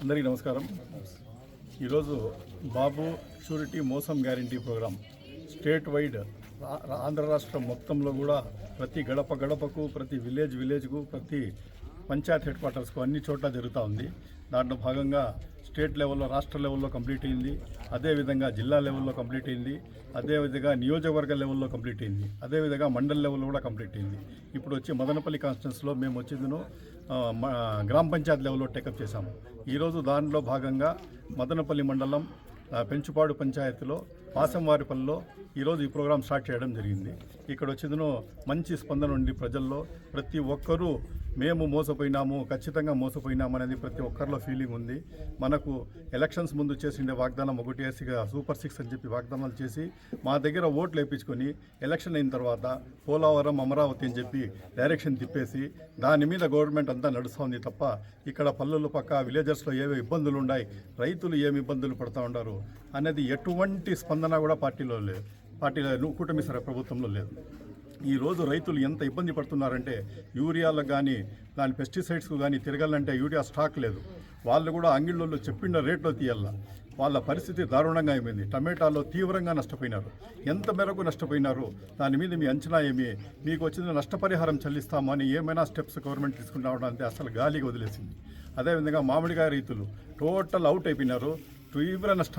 అందరికీ నమస్కారం. ఈరోజు బాబు షూరిటీ మోసం గ్యారంటీ ప్రోగ్రాం స్టేట్ వైడ్ రా- రా- ఆంధ్ర రాష్ట్రం మొత్తంలో కూడా ప్రతి గడప గడపకు ప్రతి విలేజ్ విలేజ్కు ప్రతి పంచాయత్ హెడ్ క్వార్టర్స్కు అన్ని చోట్ల జరుగుతూ ఉంది. దాంట్లో భాగంగా స్టేట్ లెవెల్లో రాష్ట్ర లెవెల్లో కంప్లీట్ అయింది. అదేవిధంగా జిల్లా లెవెల్లో కంప్లీట్ అయింది. అదేవిధంగా నియోజకవర్గ లెవెల్లో కంప్లీట్ అయింది. అదేవిధంగా మండల్ లెవెల్లో కూడా కంప్లీట్ అయింది. ఇప్పుడు వచ్చి మదనపల్లి కాన్స్టిట్యున్స్లో మేము వచ్చిందను గ్రామ పంచాయత్ లెవెల్లో టేకప్ చేశాము. ఈరోజు దానిలో భాగంగా మదనపల్లి మండలం పెంచుపాడు పంచాయతీలో పాసంవారిపల్లిలో ఈరోజు ఈ ప్రోగ్రాం స్టార్ట్ చేయడం జరిగింది. ఇక్కడ వచ్చిందను మంచి స్పందన ఉండి ప్రజల్లో ప్రతి ఒక్కరూ మేము మోసపోయినాము ఖచ్చితంగా మోసపోయినాము అనేది ప్రతి ఒక్కరిలో ఫీలింగ్ ఉంది. మనకు ఎలక్షన్స్ ముందు చేసిండే వాగ్దానం ఒకటి వేసిగా సూపర్ సిక్స్ అని చెప్పి వాగ్దానాలు చేసి మా దగ్గర ఓట్లు వేయించుకొని ఎలక్షన్ అయిన తర్వాత పోలవరం అమరావతి అని చెప్పి డైరెక్షన్ తిప్పేసి దాని మీద గవర్నమెంట్ అంతా నడుస్తుంది తప్ప ఇక్కడ పల్లెల పక్క విలేజర్స్లో ఏవే ఇబ్బందులు ఉన్నాయి రైతులు ఏమి ఇబ్బందులు పడుతూ ఉన్నారు అనేది ఎటువంటి స్పందన కూడా పార్టీలో లేదు పార్టీలో కూటమి సరే ప్రభుత్వంలో లేదు. ఈరోజు రైతులు ఎంత ఇబ్బంది పడుతున్నారంటే యూరియాలకు కానీ దాని పెస్టిసైడ్స్కు కానీ తిరగాలంటే యూరియా స్టాక్ లేదు. వాళ్ళు కూడా అంగిళ్ళల్లో చెప్పిన రేట్లో తీయాల. వాళ్ళ పరిస్థితి దారుణంగా అయిపోయింది. టమాటాలో తీవ్రంగా నష్టపోయినారు. ఎంత మేరకు నష్టపోయినారు? దాని మీద మీ అంచనా ఏమి? మీకు వచ్చిన నష్టపరిహారం చెల్లిస్తామని ఏమైనా స్టెప్స్ గవర్నమెంట్ తీసుకుంటామంటే అసలు గాలికి వదిలేసింది. అదేవిధంగా మామిడికాయ రైతులు టోటల్ అవుట్ అయిపోయినారు. తీవ్ర నష్టం